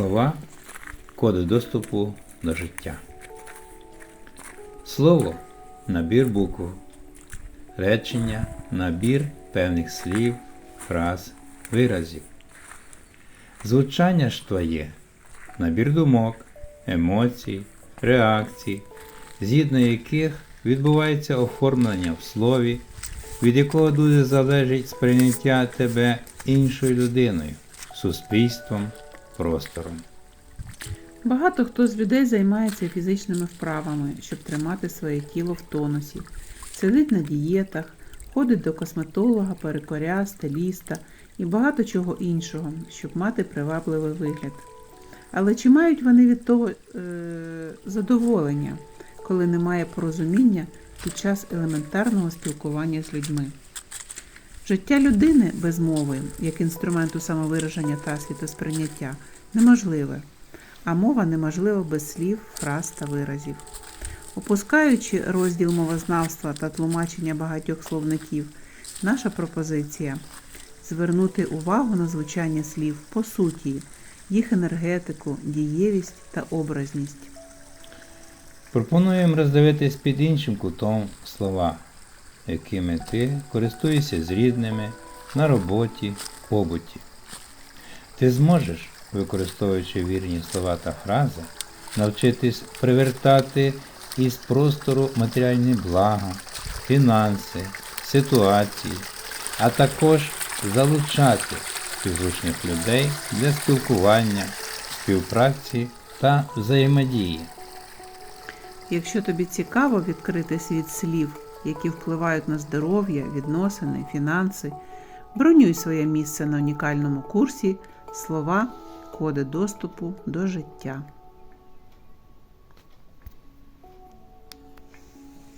Слова коди доступу до життя. Слово набір букв. Речення набір певних слів, фраз, виразів. Звучання ж твоє набір думок, емоцій, реакцій, згідно яких відбувається оформлення в слові, від якого дуже залежить сприйняття тебе іншою людиною, суспільством, простором. Багато хто з людей займається фізичними вправами, щоб тримати своє тіло в тонусі, сидить на дієтах, ходить до косметолога, перекоря, стиліста і багато чого іншого, щоб мати привабливий вигляд. Але чи мають вони від того е- задоволення, коли немає порозуміння під час елементарного спілкування з людьми? Життя людини без мови, як інструменту самовираження та світосприйняття, неможливе а мова неможлива без слів, фраз та виразів. Опускаючи розділ мовознавства та тлумачення багатьох словників, наша пропозиція звернути увагу на звучання слів по суті, їх енергетику, дієвість та образність. Пропонуємо роздивитись під іншим кутом слова, якими ти користуєшся з рідними на роботі, побуті. Ти зможеш, використовуючи вірні слова та фрази, навчитись привертати із простору матеріальні блага, фінанси, ситуації, а також залучати співзвучних людей для спілкування, співпраці та взаємодії. Якщо тобі цікаво відкрити світ слів, які впливають на здоров'я, відносини, фінанси, бронюй своє місце на унікальному курсі Слова коди доступу до життя.